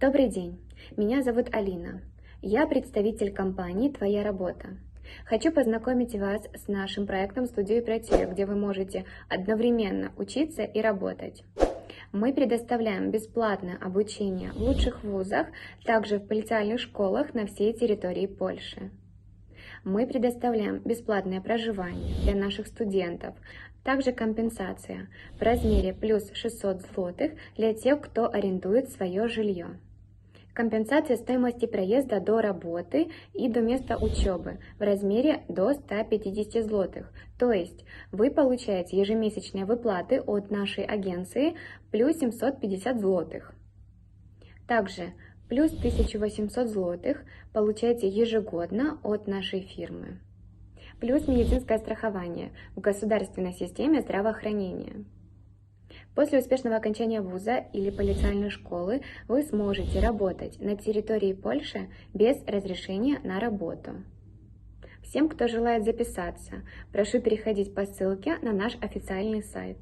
Добрый день, меня зовут Алина. Я представитель компании «Твоя работа». Хочу познакомить вас с нашим проектом «Студию Ипротею», где вы можете одновременно учиться и работать. Мы предоставляем бесплатное обучение в лучших вузах, также в полициальных школах на всей территории Польши. Мы предоставляем бесплатное проживание для наших студентов, также компенсация в размере плюс 600 злотых для тех, кто арендует свое жилье. Компенсация стоимости проезда до работы и до места учебы в размере до 150 злотых. То есть вы получаете ежемесячные выплаты от нашей агенции плюс 750 злотых. Также плюс 1800 злотых получаете ежегодно от нашей фирмы. Плюс медицинское страхование в государственной системе здравоохранения. После успешного окончания вуза или полициальной школы вы сможете работать на территории Польши без разрешения на работу. Всем, кто желает записаться, прошу переходить по ссылке на наш официальный сайт.